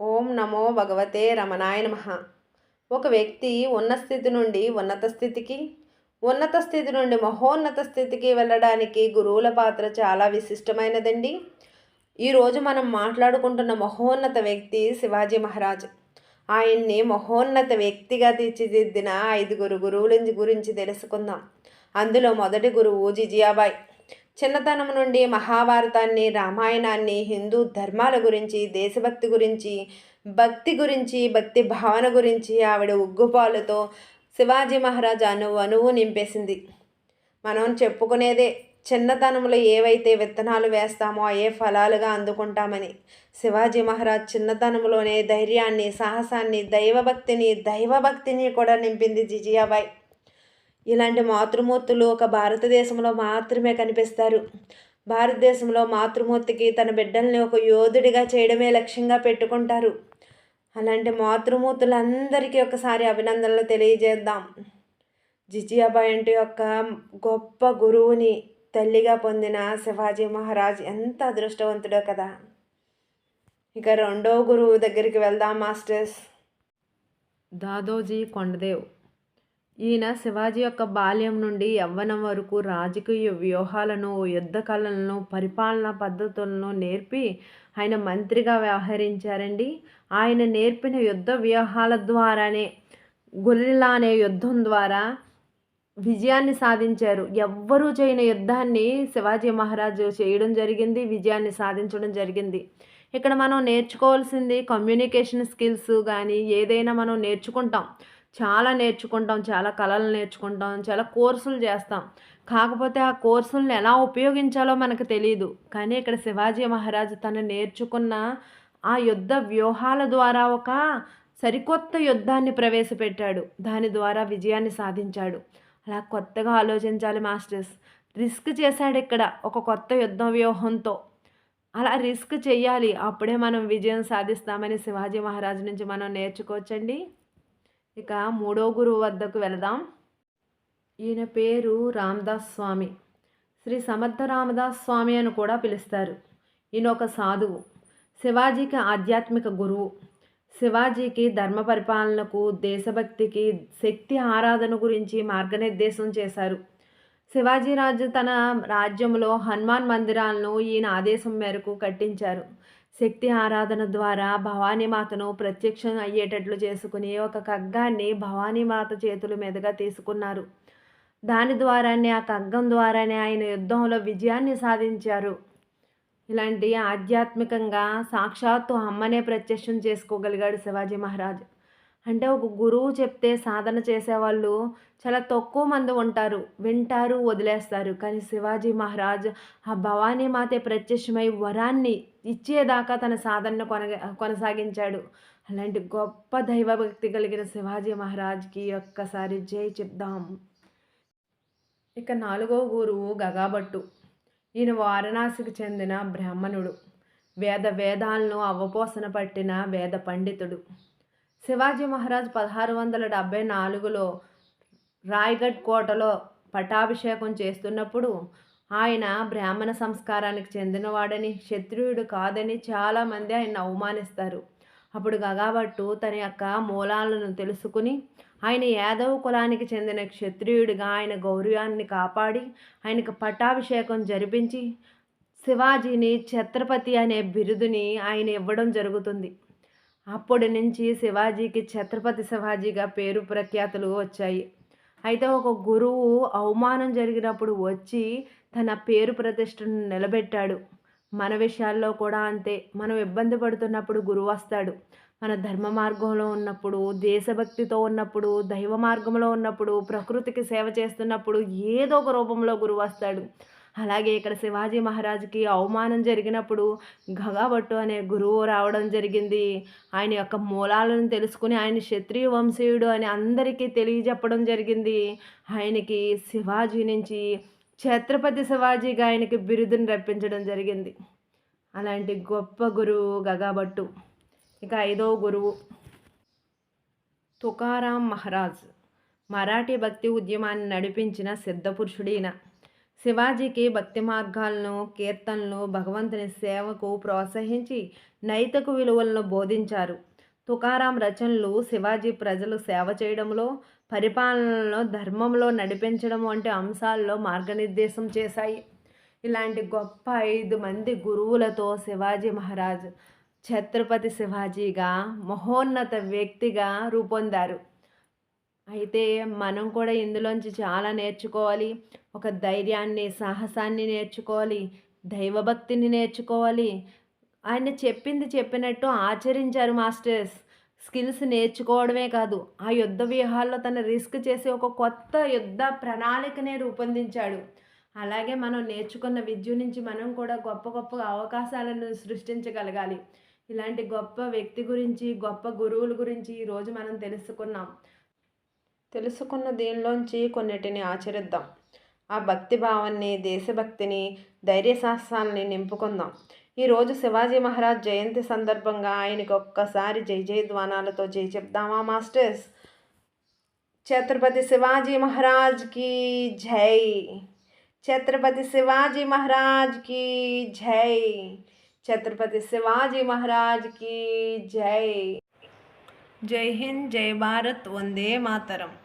ఓం నమో భగవతే రమణాయ నమ. ఒక వ్యక్తి ఉన్న స్థితి నుండి ఉన్నత స్థితికి ఉన్నత స్థితి నుండి మహోన్నత స్థితికి వెళ్ళడానికి గురువుల పాత్ర చాలా విశిష్టమైనదండి. ఈరోజు మనం మాట్లాడుకుంటున్న మహోన్నత వ్యక్తి శివాజీ మహారాజ్. ఆయన్ని మహోన్నత వ్యక్తిగా తీర్చిదిద్దిన ఐదుగురు గురువుల గురించి తెలుసుకుందాం. అందులో మొదటి గురువు జిజియాబాయ్. చిన్నతనం నుండి మహాభారతాన్ని రామాయణాన్ని హిందూ ధర్మాల గురించి దేశభక్తి గురించి భక్తి గురించి భక్తి భావన గురించి ఆవిడ ఉగ్గుపాలతో శివాజీ మహారాజ్ అణువు అణువు నింపేసింది. మనం చెప్పుకునేదే చిన్నతనంలో ఏవైతే విత్తనాలు వేస్తామో అయ్యే ఫలాలుగా అందుకుంటామని. శివాజీ మహారాజ్ చిన్నతనంలోనే ధైర్యాన్ని సాహసాన్ని దైవభక్తిని దైవభక్తిని కూడా నింపింది జిజియాబాయ్. ఇలాంటి మాతృమూర్తులు ఒక భారతదేశంలో మాత్రమే కనిపిస్తారు. భారతదేశంలో మాతృమూర్తికి తన బిడ్డల్ని ఒక యోధుడిగా చేయడమే లక్ష్యంగా పెట్టుకుంటారు. అలాంటి మాతృమూర్తులందరికీ ఒకసారి అభినందనలు తెలియజేద్దాం. జిజియాబాయి అంటే యొక్క గొప్ప గురువుని తల్లిగా పొందిన శివాజీ మహారాజ్ ఎంత అదృష్టవంతుడో కదా. ఇక రెండో గురువు దగ్గరికి వెళ్దాం మాస్టర్స్. దాదోజీ కొండదేవ్. ఈయన శివాజీ యొక్క బాల్యం నుండి యవ్వనం వరకు రాజకీయ వ్యూహాలను యుద్ధ కళలను పరిపాలనా పద్ధతులను నేర్పి ఆయన మంత్రిగా వ్యవహరించారండి. ఆయన నేర్పిన యుద్ధ వ్యూహాల ద్వారానే గొల్లిలా అనే యుద్ధం ద్వారా విజయాన్ని సాధించారు. ఎవ్వరూ చేయని యుద్ధాన్ని శివాజీ మహారాజు చేయడం జరిగింది విజయాన్ని సాధించడం జరిగింది. ఇక్కడ మనం నేర్చుకోవాల్సింది కమ్యూనికేషన్ స్కిల్స్ కానీ ఏదైనా మనం నేర్చుకుంటాం. చాలా నేర్చుకుంటాం చాలా కళలు నేర్చుకుంటాం చాలా కోర్సులు చేస్తాం. కాకపోతే ఆ కోర్సులను ఎలా ఉపయోగించాలో మనకు తెలియదు కానీ ఇక్కడ శివాజీ మహారాజు తను నేర్చుకున్న ఆ యుద్ధ వ్యూహాల ద్వారా ఒక సరికొత్త యుద్ధాన్ని ప్రవేశపెట్టాడు. దాని ద్వారా విజయాన్ని సాధించాడు. అలా కొత్తగా ఆలోచించాలి మాస్టర్స్. రిస్క్ చేశాడు ఇక్కడ ఒక కొత్త యుద్ధ వ్యూహంతో. అలా రిస్క్ చేయాలి. అప్పుడే మనం విజయం సాధిస్తామని శివాజీ మహారాజు నుంచి మనం నేర్చుకోవచ్చండి. ఇక మూడో గురువు వద్దకు వెళదాం. ఈయన పేరు రామదాస్ స్వామి. శ్రీ సమర్థ రామదాస్ స్వామి అని కూడా పిలుస్తారు. ఈయన ఒక సాధువు. శివాజీకి ఆధ్యాత్మిక గురువు. శివాజీకి ధర్మ పరిపాలనకు దేశభక్తికి శక్తి ఆరాధన గురించి మార్గనిర్దేశం చేశారు. శివాజీ రాజు తన రాజ్యంలో హనుమాన్ మందిరాలను ఈయన ఆదేశం మేరకు కట్టించారు. శక్తి ఆరాధన ద్వారా భవానీమాతను ప్రత్యక్షం అయ్యేటట్లు చేసుకుని ఒక కగ్గాన్ని భవానీమాత చేతుల మీదుగా తీసుకున్నారు. దాని ద్వారానే ఆ కగ్గం ద్వారానే ఆయన యుద్ధంలో విజయాన్ని సాధించారు. ఇలాంటి ఆధ్యాత్మికంగా సాక్షాత్తు అమ్మనే ప్రత్యక్షం చేసుకోగలిగాడు శివాజీ మహారాజ్. అంటే ఒక గురువు చెప్తే సాధన చేసేవాళ్ళు చాలా తక్కువ మంది ఉంటారు. వింటారు వదిలేస్తారు. కానీ శివాజీ మహారాజ్ ఆ భవానీ మాతే ప్రత్యక్షమై వరాన్ని ఇచ్చేదాకా తన సాధనను కొన కొనసాగించాడు. అలాంటి గొప్ప దైవభక్తి కలిగిన శివాజీ మహారాజ్కి ఒక్కసారి జై చెప్దాం. ఇక నాలుగవ గురువు గగాభట్టు. ఈయన వారణాసికి చెందిన బ్రాహ్మణుడు. వేద వేదాలను అవపోసన పట్టిన వేద పండితుడు. శివాజీ మహారాజ్ పదహారు వందల డెబ్భై నాలుగులో రాయ్గఢ్ కోటలో పట్టాభిషేకం చేస్తున్నప్పుడు ఆయన బ్రాహ్మణ సంస్కారానికి చెందినవాడని క్షత్రియుడు కాదని చాలామంది ఆయన అవమానిస్తారు. అప్పుడు గగాభట్టు తన యొక్క మూలాలను తెలుసుకుని ఆయన యాదవ కులానికి చెందిన క్షత్రియుడిగా ఆయన గౌరవాన్ని కాపాడి ఆయనకు పట్టాభిషేకం జరిపించి శివాజీని ఛత్రపతి అనే బిరుదుని ఆయన ఇవ్వడం జరుగుతుంది. అప్పటి నుంచి శివాజీకి ఛత్రపతి శివాజీగా పేరు ప్రఖ్యాతులు వచ్చాయి. అయితే ఒక గురువు అవమానం జరిగినప్పుడు వచ్చి తన పేరు ప్రతిష్టను నిలబెట్టాడు. మన విషయాల్లో కూడా అంతే. మనం ఇబ్బంది పడుతున్నప్పుడు గురువు వస్తాడు. మన ధర్మ మార్గంలో ఉన్నప్పుడు దేశభక్తితో ఉన్నప్పుడు దైవ మార్గంలో ఉన్నప్పుడు ప్రకృతికి సేవ చేస్తున్నప్పుడు ఏదో ఒక రూపంలో గురువు వస్తాడు. అలాగే ఇక్కడ శివాజీ మహారాజుకి అవమానం జరిగినప్పుడు గగాభట్టు అనే గురువు రావడం జరిగింది. ఆయన యొక్క మూలాలను తెలుసుకుని ఆయన క్షత్రియ వంశీయుడు అని అందరికీ తెలియజెప్పడం జరిగింది. ఆయనకి శివాజీ నుంచి ఛత్రపతి శివాజీగా ఆయనకి బిరుదుని రప్పించడం జరిగింది. అలాంటి గొప్ప గురువు గగాభట్టు ఇక ఐదవ గురువు తుకారాం మహారాజ్. మరాఠీ భక్తి ఉద్యమాన్ని నడిపించిన సిద్ధపురుషుడైన శివాజీకి భక్తి మార్గాలను కీర్తనలు భగవంతుని సేవకు ప్రోత్సహించి నైతిక విలువలను బోధించారు. తుకారాం రచనలు శివాజీ ప్రజలు సేవ చేయడంలో పరిపాలనలో ధర్మంలో నడిపించడం వంటి అంశాల్లో మార్గనిర్దేశం చేశాయి. ఇలాంటి గొప్ప ఐదు మంది గురువులతో శివాజీ మహారాజ్ ఛత్రపతి శివాజీగా మహోన్నత వ్యక్తిగా రూపొందారు. అయితే మనం కూడా ఇందులోంచి చాలా నేర్చుకోవాలి. ఒక ధైర్యాన్ని సాహసాన్ని నేర్చుకోవాలి. దైవభక్తిని నేర్చుకోవాలి. ఆయన చెప్పింది చెప్పినట్టు ఆచరించారు మాస్టర్స్. స్కిల్స్ నేర్చుకోవడమే కాదు ఆ యుద్ధ వ్యూహాల్లో తన రిస్క్ చేసి ఒక కొత్త యుద్ధ ప్రణాళికనే రూపొందించాడు. అలాగే మనం నేర్చుకున్న విద్య నుంచి మనం కూడా గొప్ప గొప్ప అవకాశాలను సృష్టించగలగాలి. ఇలాంటి గొప్ప వ్యక్తి గురించి గొప్ప గురువుల గురించి ఈరోజు మనం తెలుసుకున్నాం. తెలుసుకున్న దీనిలోంచి కొన్నిటిని ఆచరిద్దాం. ఆ భక్తి భావాన్ని దేశభక్తిని ధైర్య సాహసాలని నింపుకుందాం ఈరోజు శివాజీ మహారాజ్ జయంతి సందర్భంగా ఆయనకి ఒక్కసారి జై జయ ద్వానాలతో జై చెప్దామా మాస్టర్స్? ఛత్రపతి శివాజీ మహారాజ్కి జై. ఛత్రపతి శివాజీ మహారాజ్కి జై. ఛత్రపతి శివాజీ మహారాజ్కి జై. జై హింద్ జై భారత్ వందే మాతరం.